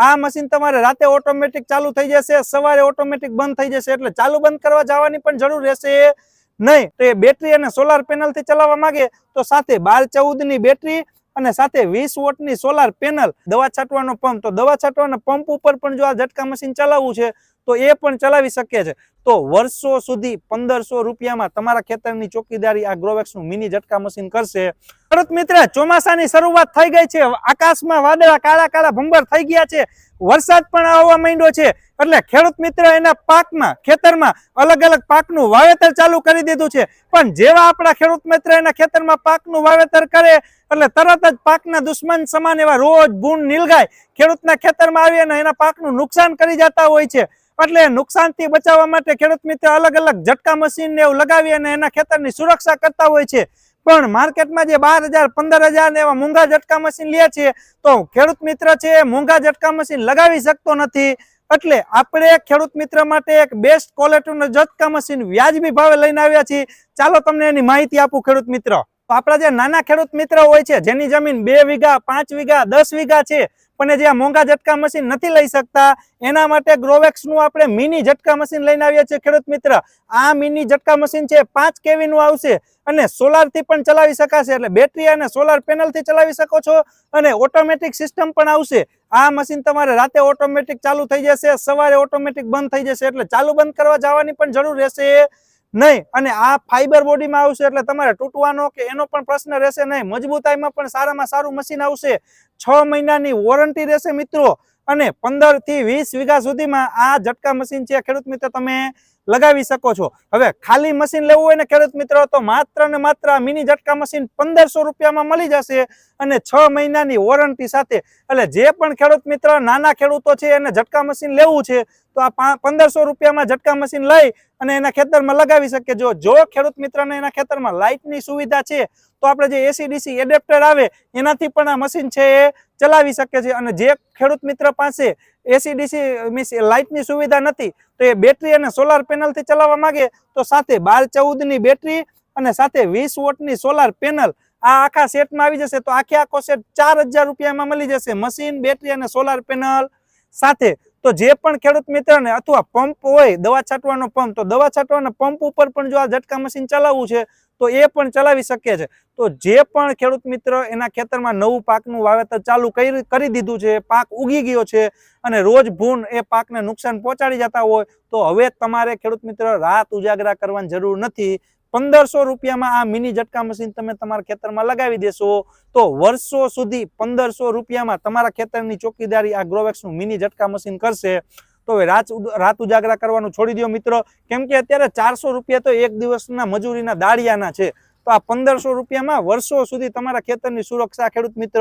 આ મશીન તમારે રાતે ઓટોમેટિક ચાલુ થઈ જશે, સવારે ઓટોમેટિક બંધ થઈ જશે, એટલે ચાલુ બંધ કરવા જવાની પણ જરૂર રહેશે નહીં. તો એ બેટરી અને સોલાર પેનલથી ચલાવવા માંગે તો સાથે બાર ચૌદની બેટરી અને સાથે વીસ વોટની સોલાર પેનલ દવા છાંટવાનો પંપ તો દવા છાંટવાના પંપ ઉપર પણ જો આ ઝટકા મશીન ચલાવવું છે તો એ પણ ચલાવી શકે છે. તો વર્ષો સુધી પંદરસો રૂપિયામાં તમારા ખેતરની ચોકીદારી આ ગ્રોવેક્સનું મિની ઝટકા મશીન કરશે. ખેડૂત મિત્ર, ચોમાસાની શરૂઆત થઈ ગઈ છે. આકાશમાં વાદળા કાળા કાળા ભંબર થઈ ગયા છે. વરસાદ પણ આવવા માંડ્યો છે. એટલે ખેડૂત મિત્ર, એના પાકમાં, ખેતરમાં અલગ અલગ પાકનું વાવેતર ચાલુ કરી દીધું છે. પણ જેવા આપણા ખેડૂત મિત્ર, એના ખેતરમાં પાકનું વાવેતર કરે, એટલે તરત જ પાકના દુશ્મન સમાન એવા રોજ ભૂણ નીલગાય. ખેડૂતના ખેતરમાં આવી અને એના પાકનું નુકસાન કરી જતા હોય છે. એટલે નુકસાનથી બચાવવા માટે ખેડૂત મિત્રો અલગ અલગ ઝટકા મશીન ને એવું લગાવી અને એના ખેતરની સુરક્ષા કરતા હોય છે. પણ માર્કેટમાં જે બાર હજાર, પંદર હજાર એવા મોંઘા ઝટકા મશીન લે છે, તો ખેડૂત મિત્ર છે મોંઘા ઝટકા મશીન લગાવી શકતો નથી. એટલે આપણે ખેડૂત મિત્ર માટે એક બેસ્ટ ક્વોલિટીનું ઝટકા મશીન વ્યાજબી ભાવે લઈને આવ્યા છીએ. ચાલો તમને એની માહિતી આપું ખેડૂત મિત્ર. તો આપણા જે નાના ખેડૂત મિત્ર હોય છે, જેની જમીન બે વીઘા, પાંચ વીઘા, દસ વીઘા છે પણ જે આ મોંઘા ઝટકા મશીન નથી લઈ શકતા, એના માટે ગ્રોવેક્સનું આપણે મિની ઝટકા મશીન લઈને આવ્યા છીએ, ખેડૂત મિત્ર. આ મિની ઝટકા મશીન છે, પાંચ કેવી નું આવશે અને સોલારથી પણ ચલાવી શકાશે. એટલે બેટરી અને સોલાર પેનલથી ચલાવી શકો છો અને ઓટોમેટિક સિસ્ટમ પણ આવશે. આ મશીન તમારે રાતે ઓટોમેટિક ચાલુ થઈ જશે, સવારે ઓટોમેટિક બંધ થઈ જશે. એટલે ચાલુ બંધ કરવા જવાની પણ જરૂર રહેશે. નહીં, અને આ ફાઈબર બોડીમાં આવશે એટલે તમારે તૂટવાનો કે એનો પણ પ્રશ્ન રહેશે નહીં. મજબૂતાઈમાં પણ સારામાં સારું મશીન આવશે. છ મહિનાની વોરંટી રહેશે મિત્રો. અને પંદરથી વીસ વીઘા સુધીમાં આ ઝટકા મશીન છે, ખેડૂત મિત્ર, તમે લગાવી શકો છો. હવે ખાલી મશીન લેવું હોય ને ખેડૂત મિત્રો, તો માત્ર ને માત્ર મિની ઝટકા મશીન પંદરસો રૂપિયામાં મળી જશે અને છ મહિનાની વોરંટી સાથે. એટલે જે પણ ખેડૂત મિત્ર, નાના ખેડૂતો છે એને ઝટકા મશીન લેવું છે તો આ પંદરસો રૂપિયામાં ઝટકા મશીન લઈ અને એના ખેતરમાં લગાવી શકે જો જો ખેડૂત મિત્રને એના ખેતરમાં લાઇટની સુવિધા છે, તો આપણે જે એસીડીસી એડેપ્ટર આવે, એનાથી પણ આ મશીન છે એ ચલાવી શકે છે અને જે ખેડૂત મિત્ર પાસે એસીડીસી મીન્સ લાઇટની સુવિધા નથી, તો એ બેટરી અને સોલાર પેનલથી ચલાવવા માંગે, તો સાથે બાર ચૌદની બેટરી અને સાથે વીસ વોટની સોલાર પેનલ આ આખા સેટમાં આવી જશે. તો આખે આખો સેટ ચાર હજાર રૂપિયામાં મળી જશે. મશીન, બેટરી અને સોલાર પેનલ સાથે તો જે પણ ખેડૂત મિત્રને અથવા પંપ હોય, દવા છાંટવાનો પંપ, તો દવા છાંટવાના પંપ ઉપર પણ જો આ ઝટકા મશીન ચલાવવું છે, તો એ પણ ચલાવી શકે છે. તો જે પણ ખેડૂત મિત્ર એના ખેતરમાં નવું પાકનું વાવેતર ચાલુ કરી દીધું છે, પાક ઉગી ગયો છે, અને રોજ ભૂન એ પાકને નુકસાન પહોંચાડી જતા હોય, તો હવે તમારે ખેડૂત મિત્ર રાત ઉજાગરા કરવાની જરૂર નથી. પંદરસો રૂપિયામાં આ મિની ઝટકા મશીન તમે તમારા ખેતરમાં લગાવી દેશો, તો વર્ષો સુધી પંદરસો રૂપિયામાં તમારા ખેતરની ચોકીદારી આ ગ્રોવેક્સનું મિની ઝટકા મશીન કરશે. તો હવે રાત રાત ઉજાગરા કરવાનું છોડી દો મિત્રો. કેમ કે અત્યારે ચારસો રૂપિયા તો એક દિવસના મજૂરીના દાળિયાના છે. તો આ પંદરસો રૂપિયામાં વર્ષો સુધી તમારા ખેતરની સુરક્ષા ખેડૂત મિત્ર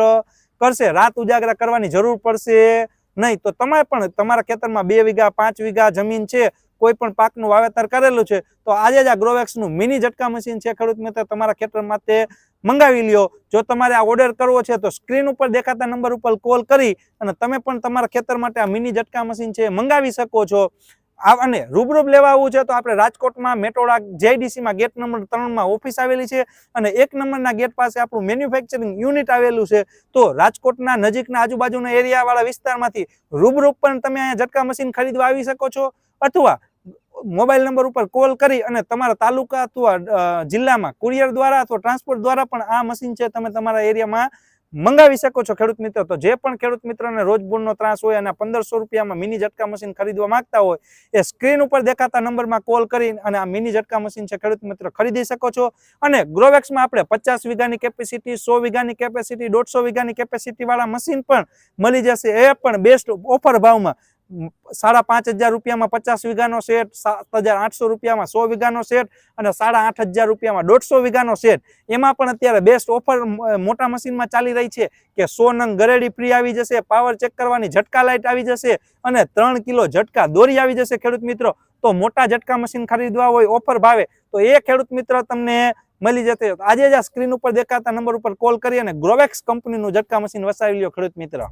કરશે. રાત ઉજાગરા કરવાની જરૂર પડશે નહીં તો તમે પણ તમારા ખેતરમાં બે વીઘા, પાંચ વીઘા જમીન છે કોઈ પણ પાકનું વાવેતર કરેલું છે, તો આજે જ આ ગ્રોવેક્સનું મિની ઝટકા મશીન છે ખેડૂત મિત્ર, તમારા ખેતર માટે મંગાવી લ્યો. જો તમારે આ ઓર્ડર કરવો છે, તો સ્ક્રીન ઉપર દેખાતા નંબર ઉપર કોલ કરી અને તમે પણ તમારા ખેતર માટે આ મિની ઝટકા મશીન છે મંગાવી શકો છો. અને રૂબરૂબ લેવા આવવું છે, તો આપણે રાજકોટમાં મેટોડા જેડીસીમાં ગેટ નંબર ત્રણમાં ઓફિસ આવેલી છે અને એક નંબરના ગેટ પાસે આપણું મેન્યુફેક્ચરિંગ યુનિટ આવેલું છે. તો રાજકોટના નજીકના આજુબાજુના એરિયાવાળા વિસ્તારમાંથી રૂબરૂપ પણ તમે અહીંયા ઝટકા મશીન ખરીદવા આવી શકો છો, અથવા મોબાઈલ નંબર ઉપર કોલ કરી અને તમારા તાલુકા અથવા જિલ્લામાં કુરિયર દ્વારા અથવા ટ્રાન્સપોર્ટ દ્વારા પણ આ મશીન છે તમે તમારા એરિયામાં મંગાવી શકો છો ખેડૂત મિત્ર. તો જે પણ ખેડૂત મિત્રને રોજબૂરનો ત્રાસ હોય અને પંદરસો રૂપિયામાં મિની ઝટકા મશીન ખરીદવા માંગતા હોય, એ સ્ક્રીન ઉપર દેખાતા નંબરમાં કોલ કરી અને આ મિની ઝટકા મશીન છે ખેડૂત મિત્ર ખરીદી શકો છો. અને ગ્રોવેક્સમાં આપણે પચાસ વીઘાની કેપેસિટી, સો વીઘાની કેપેસિટી, દોઢસો વીઘાની કેપેસિટીવાળા મશીન પણ મળી જશે. એ પણ બેસ્ટ ઓફર ભાવમાં સાડા પાંચ હજાર રૂપિયામાં પચાસ વીઘાનો સેટ સાત હજાર આઠસો રૂપિયામાં સો વીઘાનો સેટ અને સાડા આઠ હજાર રૂપિયામાં દોઢસો વીઘાનો સેટ એમાં પણ અત્યારે બેસ્ટ ઓફર મોટા મશીનમાં ચાલી રહી છે કે સો નંગ ગરેડી ફ્રી આવી જશે પાવર ચેક કરવાની ઝટકા લાઇટ આવી જશે અને ત્રણ કિલો ઝટકા દોરી આવી જશે ખેડૂત મિત્રો. તો મોટા ઝટકા મશીન ખરીદવા હોય ઓફર ભાવે, તો એ ખેડૂત મિત્ર તમને મળી જશે. આજે જ સ્ક્રીન ઉપર દેખાતા નંબર ઉપર કોલ કરી અને ગ્રોવેક્સ કંપનીનું ઝટકા મશીન વસાવી લ્યો ખેડૂત મિત્ર.